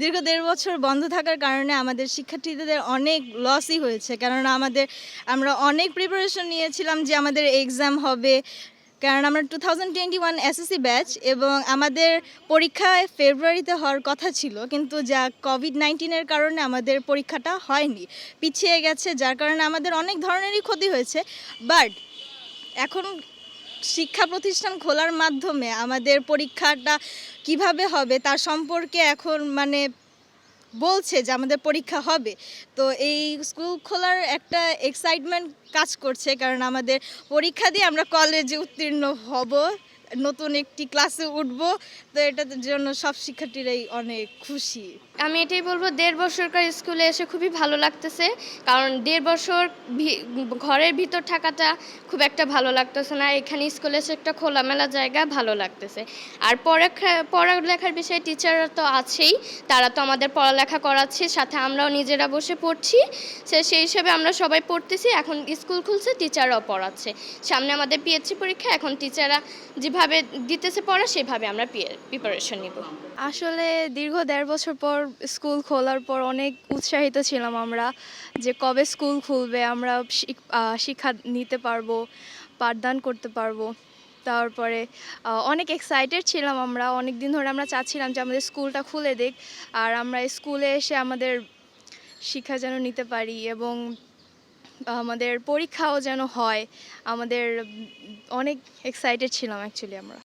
দীর্ঘ দেড় বছর বন্ধ থাকার কারণে আমাদের শিক্ষার্থীদের অনেক লসই হয়েছে। কেননা আমাদের, আমরা অনেক প্রিপারেশন নিয়েছিলাম যে আমাদের এক্সাম হবে। কারণ আমরা two thousand twenty one SSC batch এবং আমাদের পরীক্ষায় ফেব্রুয়ারিতে হওয়ার কথা ছিল, কিন্তু যা কোভিড নাইন্টিনের কারণে আমাদের পরীক্ষাটা হয়নি। পিছিয়ে গেছে, যার কারণে আমাদের অনেক ধরনেরই ক্ষতি হয়েছে। বাট এখন শিক্ষা প্রতিষ্ঠান খোলার মাধ্যমে আমাদের পরীক্ষাটা কীভাবে হবে তার সম্পর্কে এখন মানে বলছে যে আমাদের পরীক্ষা হবে। তো এই স্কুল খোলার একটা এক্সাইটমেন্ট কাজ করছে, কারণ আমাদের পরীক্ষা দিয়ে আমরা কলেজে উত্তীর্ণ হব। নতুন একটি ক্লাসে উঠব, তো এটার জন্য সব শিক্ষার্থীরাই অনেক খুশি। আমি এটাই বলব, দেড় বছরকার স্কুলে এসে খুবই ভালো লাগতেছে, কারণ দেড় বছর ঘরের ভিতর থাকাটা খুব একটা ভালো লাগতেছে না, এখানে স্কুলে এসে একটা খোলামেলা জায়গা ভালো লাগতেছে। আর পড়ালেখা পড়ালেখার বিষয়ে টিচাররা তো আছেই, তারা তো আমাদের পড়ালেখা করাচ্ছে, সাথে আমরাও নিজেরা বসে পড়ছি, সে, সেই হিসেবে আমরা সবাই পড়তেছি, এখন স্কুল খুলছে টিচাররাও পড়াচ্ছে। সামনে আমাদের পিএইচসি পরীক্ষা, এখন টিচাররা যেভাবে দিতেছে পড়া সেভাবে আমরা প্রিপারেশন নিব। আসলে দীর্ঘ দেড় বছর পর স্কুল খোলার পর অনেক উৎসাহিত ছিলাম আমরা যে কবে স্কুল খুলবে, আমরা শিক- শিক্ষা নিতে পারব, পাঠদান করতে পারব। তারপরে অনেক এক্সাইটেড ছিলাম আমরা অনেক দিন ধরে আমরা চাচ্ছিলাম যে আমাদের স্কুলটা খুলে দিক আর আমরা স্কুলে এসে আমাদের শিক্ষা যেন নিতে পারি এবং আমাদের পরীক্ষাও যেন হয় আমাদের অনেক এক্সাইটেড ছিলাম অ্যাকচুয়ালি আমরা।